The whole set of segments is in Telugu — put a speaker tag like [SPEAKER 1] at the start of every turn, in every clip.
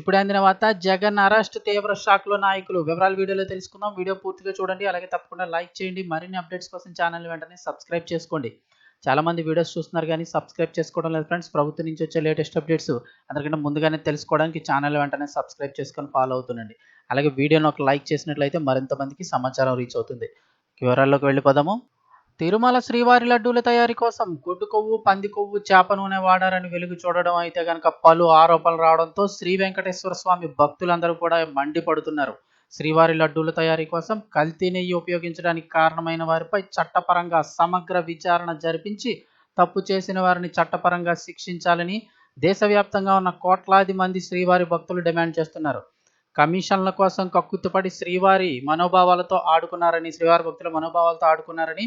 [SPEAKER 1] ఇప్పుడు అందిన వార్త జగన్ అరెస్ట్ తీవ్ర షాక్లో నాయకులు. వివరాలు వీడియోలో తెలుసుకుందాం. వీడియో పూర్తిగా చూడండి. అలాగే తప్పకుండా లైక్ చేయండి. మరిన్ని అప్డేట్స్ కోసం ఛానల్ వెంటనే సబ్స్క్రైబ్ చేసుకోండి. చాలా మంది వీడియోస్ చూస్తున్నారు కానీ సబ్స్క్రైబ్ చేసుకోవడం లేదు ఫ్రెండ్స్. ప్రభుత్వం నుంచి వచ్చే లేటెస్ట్ అప్డేట్స్ అందరికంటే ముందుగానే తెలుసుకోవడానికి ఛానల్ వెంటనే సబ్స్క్రైబ్ చేసుకొని ఫాలో అవుతుండండి. అలాగే వీడియోని ఒక లైక్ చేసినట్లయితే మరింత మందికి సమాచారం రీచ్ అవుతుంది. వివరాల్లోకి వెళ్ళిపోదాము. తిరుమల శ్రీవారి లడ్డూల తయారీ కోసం గుడ్డు కొవ్వు పంది కొవ్వు చేప నూనె వాడారని వెలుగు చూడడం అయితే గనక పలు ఆరోపణలు రావడంతో శ్రీ వెంకటేశ్వర స్వామి భక్తులందరూ కూడా మండిపడుతున్నారు శ్రీవారి లడ్డూల తయారీ కోసం కల్తీ నెయ్యి ఉపయోగించడానికి కారణమైన వారిపై చట్టపరంగా సమగ్ర విచారణ జరిపించి తప్పు చేసిన వారిని చట్టపరంగా శిక్షించాలని దేశవ్యాప్తంగా ఉన్న కోట్లాది మంది శ్రీవారి భక్తులు డిమాండ్ చేస్తున్నారు. కమిషన్ల కోసం కక్కుతుపడి శ్రీవారి మనోభావాలతో ఆడుకున్నారని శ్రీవారి భక్తుల మనోభావాలతో ఆడుకున్నారని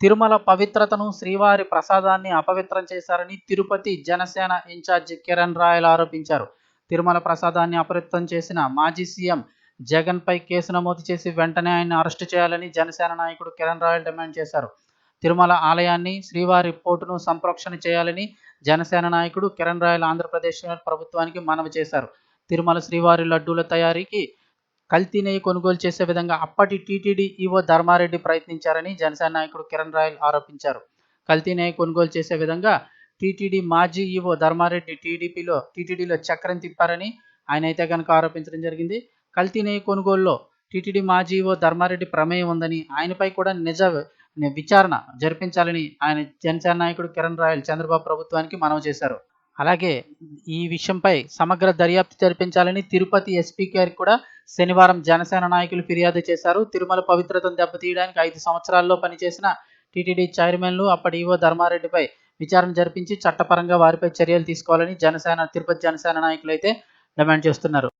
[SPEAKER 1] తిరుమల పవిత్రతను శ్రీవారి ప్రసాదాన్ని అపవిత్రం చేశారని తిరుపతి జనసేన ఇన్ఛార్జి కిరణ్ రాయల్ ఆరోపించారు. తిరుమల ప్రసాదాన్ని అపవిత్రం చేసిన మాజీ సీఎం జగన్పై కేసు నమోదు చేసి వెంటనే ఆయన్ని అరెస్టు చేయాలని జనసేన నాయకుడు కిరణ్ రాయల్ డిమాండ్ చేశారు. తిరుమల ఆలయాన్ని శ్రీవారి పోర్టును సంప్రోక్షణ చేయాలని జనసేన నాయకుడు కిరణ్ రాయల్ ఆంధ్రప్రదేశ్ ప్రభుత్వానికి మనవి చేశారు. తిరుమల శ్రీవారి లడ్డూల తయారీకి కల్తీ నెయ్యి కొనుగోలు చేసే విధంగా అప్పటి టీటీడీ ఈవో ధర్మారెడ్డి ప్రయత్నించారని జనసేన నాయకుడు కిరణ్ రాయల్ ఆరోపించారు. కల్తీ నెయ్యి కొనుగోలు చేసే విధంగా టీటీడీ మాజీ ఈవో ధర్మారెడ్డి టీడీపీలో టీటీడీలో చక్రం తిప్పారని ఆయన అయితే కనుక ఆరోపించడం జరిగింది. కల్తీ నెయ్యి కొనుగోలులో టీటీడీ మాజీ ఈవో ధర్మారెడ్డి ప్రమేయం ఉందని ఆయనపై కూడా నిజ విచారణ జరిపించాలని ఆయన జనసేన నాయకుడు కిరణ్ రాయల్ చంద్రబాబు ప్రభుత్వానికి మనవి చేశారు. అలాగే ఈ విషయంపై సమగ్ర దర్యాప్తు జరిపించాలని తిరుపతి ఎస్పీ గారికి కూడా శనివారం జనసేన నాయకులు ఫిర్యాదు చేశారు. తిరుమల పవిత్రతను దెబ్బతీయడానికి ఐదు సంవత్సరాల్లో పనిచేసిన టీటీడీ చైర్మన్లు అప్పటి ఈవో ధర్మారెడ్డిపై విచారణ జరిపించి చట్టపరంగా వారిపై చర్యలు తీసుకోవాలని జనసేన తిరుపతి జనసేన నాయకులు అయితే డిమాండ్ చేస్తున్నారు.